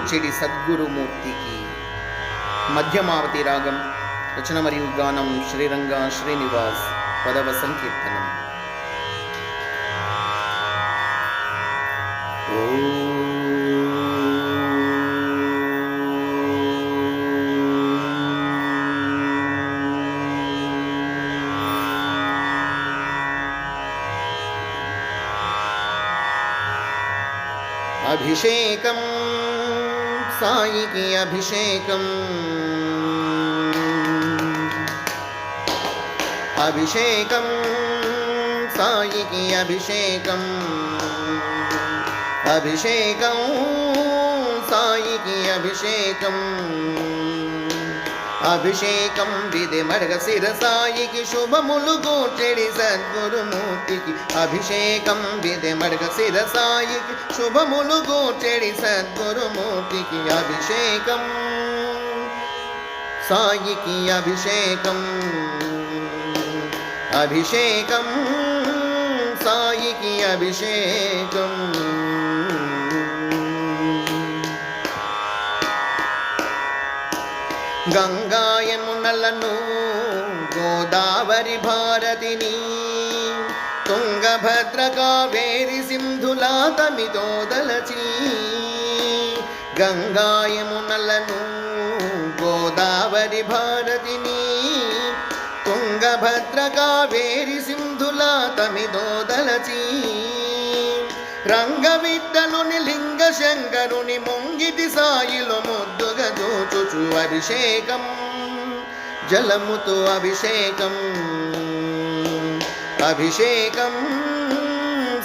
గూర్చెడి సద్గురుమూర్తికి. మధ్యమావతి రాగం రచన మరియు గానం శ్రీరంగ శ్రీనివాస్ పదవ సంకీర్తనం. అభిషేకం సాయికి అభిషేకం అభిషేకం సాయికి అభిషేకం అభిషేకం సాయికి అభిషేకం అభిషేకం విధి మరగ శిరసాయికి శుభములు గోచెడి సద్గురుమూర్తికి. అభిషేకం విధి మరగ శిరసాయికి శుభములు గోచెడి సద్గురుమూర్తికి. అభిషేకం సాయికి అభిషేకం అభిషేకం సాయికి అభిషేకం. గంగాయమునలను గోదావరి భారతిని. తుంగభద్ర కావేరి సింధులా తమిదోదలచి గంగాయమునలను గోదావరి భారతిని. తుంగభద్ర కావేరి సింధులా తమిదోదలచి రంగవిద్దలుని లింగ శంకరుని ముంగిటి సాయిలో ముద్దు దోచుచు అభిషేకం జలముతో అభిషేకం అభిషేకం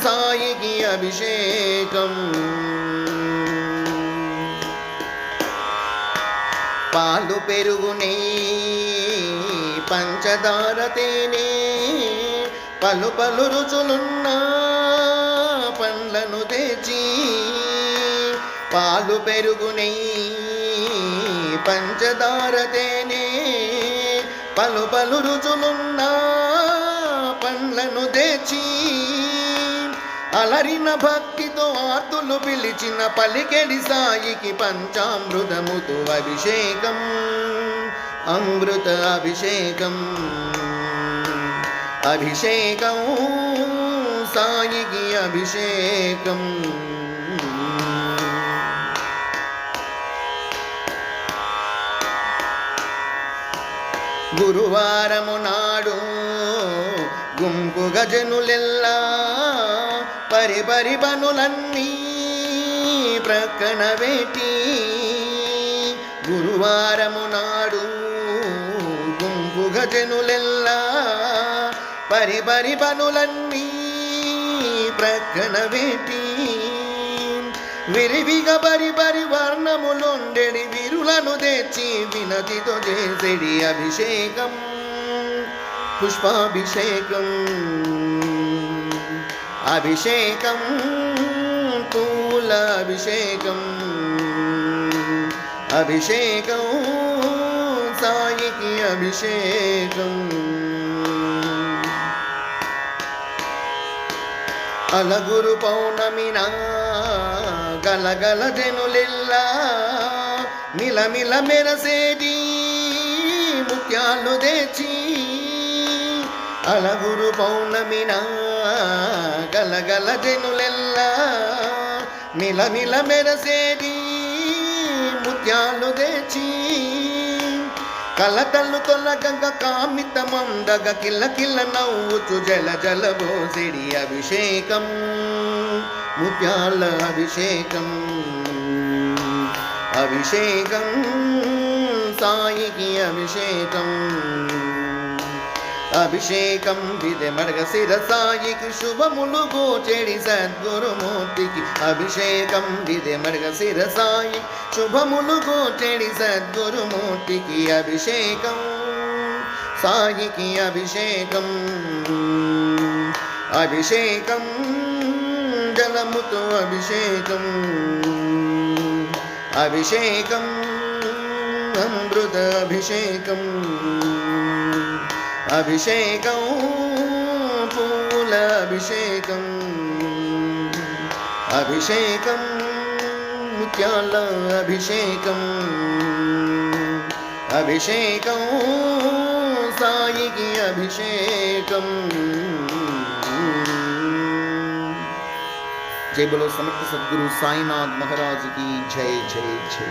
సాయికి అభిషేకం. పాలు పెరుగునే పంచదార తేనే పలు పలు రుచులున్న పండ్లను తెచ్చి పాలు పెరుగునే పంచదార తేనె పలు పలు రుచులున్న పండ్లను తెచ్చి అలరిన భక్తితో ఆతులు పిలిచిన పలికెడి సాయికి పంచామృతముతో అభిషేకం అమృత అభిషేకం. అభిషేకం సాయికి అభిషేకం. గురువారము నాడు గుంపు గజనులెల్లా పరిపరి పనులన్నీ ప్రక్కన పెట్టి గురువారము నాడు గుంపు గజనులెల్లా పరిపరి పనులన్నీ ప్రక్కన పెట్టి విరివిగ బరి బరి వర్ణములుండెడి విరులను తెచ్చి వినతితో చేసేడి అభిషేకం పుష్పాభిషేకం అభిషేకం పూల అభిషేకం అభిషేకం సాయికి అభిషేకం. అలగురు పౌర్ణమిన గలగల జనులెల్లా మిలమిల మెరసేది ముత్యాలు తెచ్చి అలగురు పౌర్ణమిన గలగల జనులెల్లా మిలమిల మెరసేది ముత్యాలు తెచ్చి కలతల్లు తొలగగ కామితమందగ కిల్ల కిల్ల నవ్వుచు జల జల బోసిడి అభిషేకం ముత్యాల అభిషేకం అభిషేకం సాయికి అభిషేకం. అభిషేకం విధమడగ శిరసాయికి శుభములు గోచెడి సద్గురుమూర్తికి. అభిషేకం విధమడగ శిరసాయి శుభములు గోచెడి సద్గురుమూర్తికి. అభిషేకం సాయికి అభిషేకం అభిషేకం జలముతో అభిషేకం అభిషేకం అమృత అభిషేకం. అభిషేకం పూల అభిషేకం అభిషేకం ముత్యాల అభిషేకం అభిషేకం సాయికి అభిషేకం జై బలో సమర్థ సద్గురు సాయినాథ్ మహారాజ్కి జై జై జై